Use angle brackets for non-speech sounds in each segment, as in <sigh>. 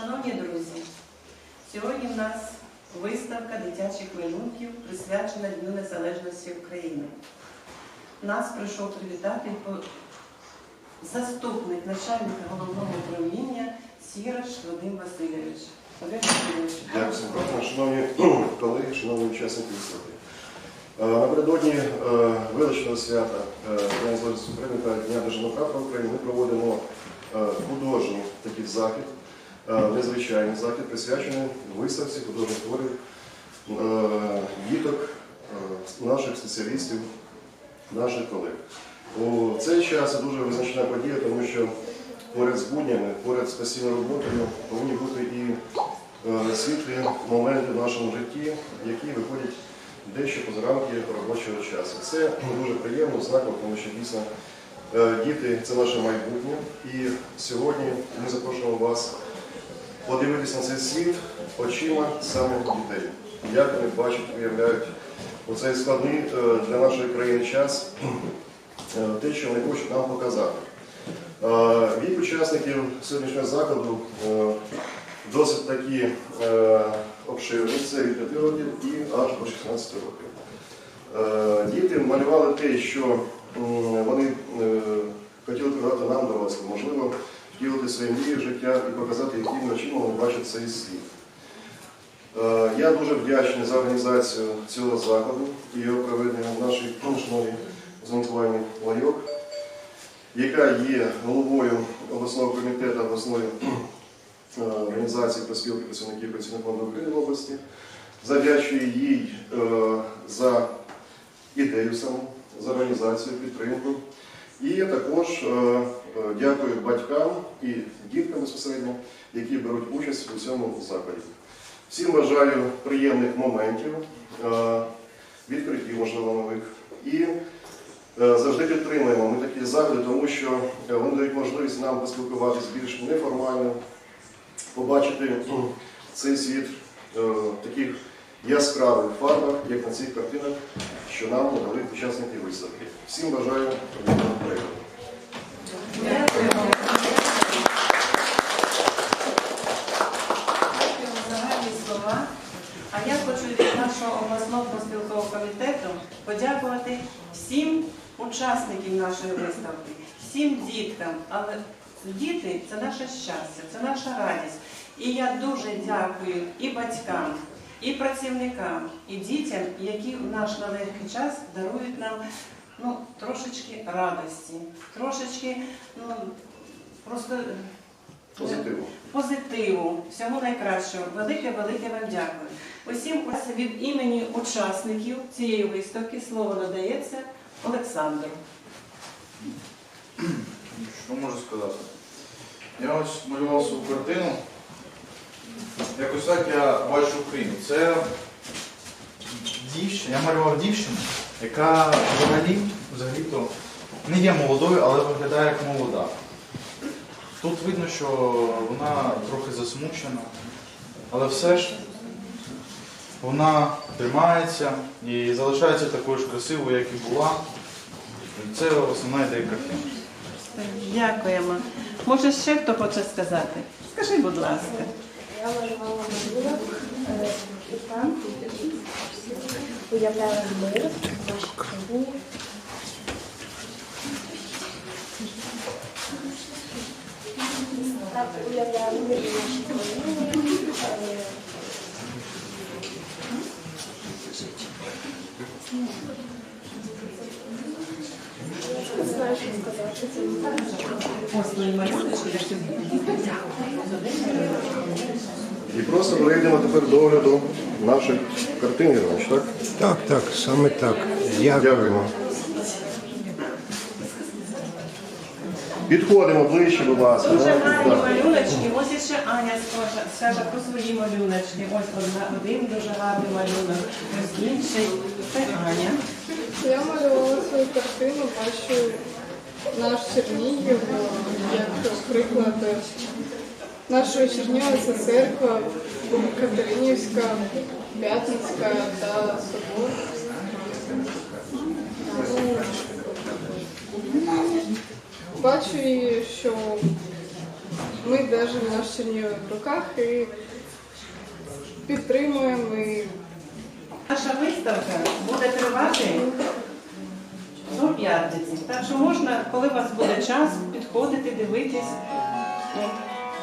Шановні друзі, сьогодні в нас виставка дитячих малюнків, присвячена Дню Незалежності України. Нас прийшов привітати заступник начальника головного управління Сіраш Вадим Васильович. Дякую, шановні <clears throat> колеги, шановні учасники виставки. Е, Напередодні е, величного свята е, Дня Незалежності України та Дня Державного права України ми проводимо художній такий захід, незвичайний захід, присвячений виставці художніх творів е, діток е, наших спеціалістів, наших колег. У цей час дуже визначна подія, тому що поряд з буднями, поряд з постійною роботою повинні бути і е, світлі моменти в нашому житті, які виходять дещо поза рамки робочого часу. Це дуже приємно, знаково, тому що дійсно е, діти це наше майбутнє. І сьогодні ми запрошуємо вас подивитися на цей світ очима саме дітей. Як вони бачать, уявляють у цей складний е, для нашої країни час е, те, що вони хочуть нам показати. Е, Вік учасників сьогоднішнього закладу досить такі обширні, це від 5 років і аж до 16 років. Діти малювали те, що вони хотіли показати нам дорослим, можливо, втілити свої мрії життя і показати, яким чином вони бачать цей світ. Е, Я дуже вдячний за організацію цього заходу і його проведення в нашій шановній Зонкувальні Лайок, яка є головою обласного комітету обласної е, організації проспілки працівників Пенсійного фонду України області. Завдячую їй е, за ідею саму, за організацію, підтримку. І також е, е, дякую батькам і діткам безпосередньо, які беруть участь у цьому заході. Всім бажаю приємних моментів, е, відкриттів, можливо, нових. І завжди підтримуємо ми такі заходи, тому що вони дають можливість нам поспілкуватися більш неформально, побачити цей світ таких яскравих фарбах, як на цих картинах, що нам надали учасники виставки. Всім бажаю приємного перегляду. А я хочу від нашого обласного проспілкового комітету подякувати всім учасникам нашої виставки, всім діткам. Але діти це наше щастя, це наша радість. І я дуже дякую і батькам, і працівникам, і дітям, які в наш нелегкий час дарують нам ну, трошечки радості, трошечки ну, просто Позитивно. позитиву, всього найкращого. Велике, велике вам дякую. Усім від імені учасників цієї виставки слово надається Олександру. Що можу сказати? Я ось малював свою картину. Якось так я бачу Україну. Це дівчина, я малював дівчину, яка взагалі, взагалі-то не є молодою, але виглядає як молода. Тут видно, що вона трохи засмучена, але все ж вона тримається і залишається такою ж красивою, як і була. Це основна ідея картини. Дякуємо. Може, ще хто хоче сказати? Скажи, будь ласка. Я малювала малюнок е, і там уявляла мир в нашій країні. Так, уявляла мир в нашій Не знаю, що сказати. І просто перейдемо тепер до огляду наших картин, так? Так, так, саме так. Дякую. Дякуємо. Підходимо ближче, будь ласка. Дуже гарні малюночки. Ось іще Аня скаже, про свої малюночки. Ось одна, один дуже гарний малюнок, ось інший. Це Аня. Я малювала свою картину, бачу наш Чернігів, як приклад нашої Чернігова це церква Катеринівська, П'ятницька та Собор. Бачу, що ми держимо наш Чернігів в руках і підтримуємо. І Наша виставка буде тривати до п'ятниці. Так що можна, коли у вас буде час, підходити, дивитись.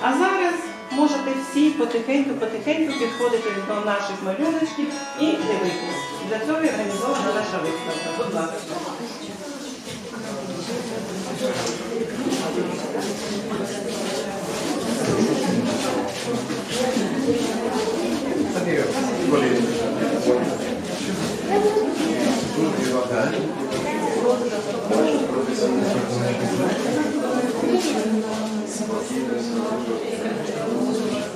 А зараз можете всі потихеньку-потихеньку підходити до наших малюночків і дивитись. Для цього організована наша виставка. Будь ласка. Спокійно, спокійно.